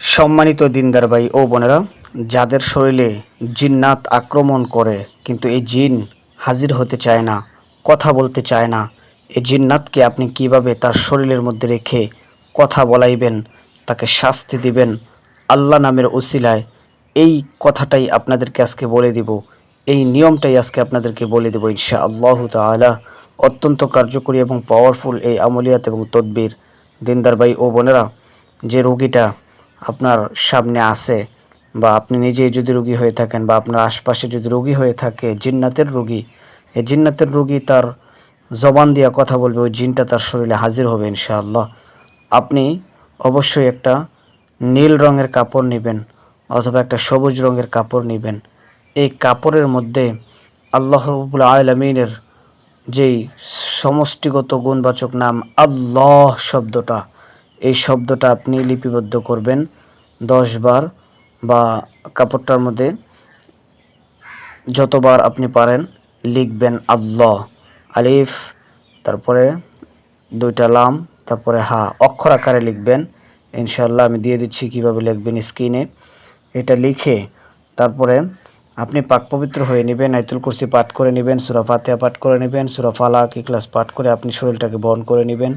সম্মানিত দিনদার ভাই ও বোনেরা, যাদের শরীরে জিন্নাত আক্রমণ করে, কিন্তু এই জিন হাজির হতে চায় না, কথা বলতে চায় না, এই জিন্নাতকে আপনি কীভাবে তার শরীরের মধ্যে রেখে কথা বলাইবেন, তাকে শাস্তি দিবেন, আল্লাহ নামের ওসিলায় এই কথাটাই আপনাদেরকে আজকে বলে দিব, এই নিয়মটাই আজকে আপনাদেরকে বলে দেবো ইনশা আল্লাহ তালা অত্যন্ত কার্যকরী এবং পাওয়ারফুল এই আমলিয়াত এবং তদবির। দিনদার ভাই ও বোনেরা, যে রোগীটা আপনার সামনে আসে বা আপনি নিজেই যদি রোগী হয়ে থাকেন বা আপনার আশপাশে যদি রোগী হয়ে থাকে, জিন্নাতের রোগী, এই জিন্নাতের রোগী তার জবান দিয়া কথা বলবে, ওই জিনটা তার শরীরে হাজির হবে ইনশাআল্লাহ। আপনি অবশ্যই একটা নীল রঙের কাপড় নেবেন অথবা একটা সবুজ রঙের কাপড় নেবেন। এই কাপড়ের মধ্যে আল্লাহ রবুল আলমিনের যেই সমষ্টিগত গুণবাচক নাম আল্লাহ শব্দটা, এই শব্দটা আপনি লিপিবদ্ধ করবেন। দশ বার বা কাপড়টার মধ্যে যতবার আপনি পারেন লিখবেন আল্লাহ, আলিফ, তারপরে দুইটা লাম, তারপরে হা, অক্ষর আকারে লিখবেন। ইনশাল্লাহ আমি দিয়ে দিচ্ছি কীভাবে লিখবেন স্ক্রিনে। এটা লিখে তারপরে আপনি পাক পবিত্র হয়ে নেবেন আইতুল কুরসি পাঠ করে নেবেন, সুরা ফাতেহা পাঠ করে নেবেন, সুরা ফালাক ইকলাস পাঠ করে আপনি শরীরটাকে বহন করে নেবেন।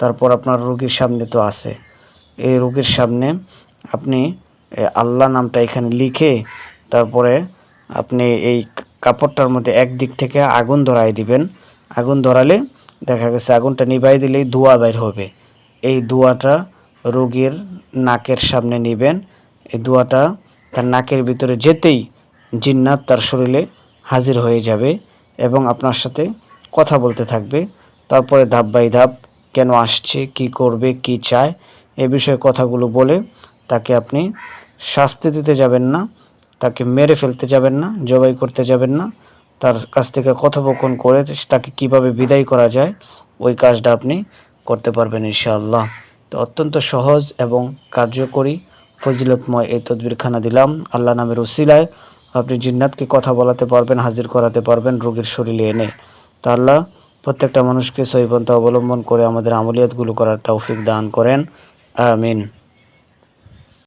তারপর আপনার রোগীর সামনে তো আছে। এই রোগীর সামনে আপনি আল্লাহ নামটা এখানে লিখে তারপরে আপনি এই কাপড়টার মধ্যে একদিক থেকে আগুন ধরাই দিবেন। আগুন ধরালে দেখা গেছে আগুনটা নিভাই দিলেই ধোঁয়া বের হবে। এই ধোঁয়াটা রোগীর নাকের সামনে নেবেন। এই ধোঁয়াটা তার নাকের ভিতরে যেতেই জিন্নাত তার শরীরে হাজির হয়ে যাবে এবং আপনার সাথে কথা বলতে থাকবে। তারপরে ধাপ বাই ধাপ কেন আসছে, কি করবে, কি চায়, এ বিষয়ে কথাগুলো বলে তাকে আপনি শাস্তি দিতে যাবেন না, তাকে মেরে ফেলতে যাবেন না, জবাই করতে যাবেন না, তার কাছ থেকে কথোপকথন করে তাকে কীভাবে বিদায় করা যায়, ওই কাজটা আপনি করতে পারবেন ইনশাআল্লাহ। তো অত্যন্ত সহজ এবং কার্যকরী, ফজিলতময় এই তদবিরখানা দিলাম। আল্লাহ নামের উসিলায় আপনি জিন্নাতকে কথা বলাতে পারবেন, হাজির করাতে পারবেন, রোগীর শরীরে এনে। তা আল্লাহ প্রত্যেকটা মানুষকে সহিপন্থা অবলম্বন করে আমাদের আমলিয়াতগুলো করার তৌফিক দান করেন। আমিন।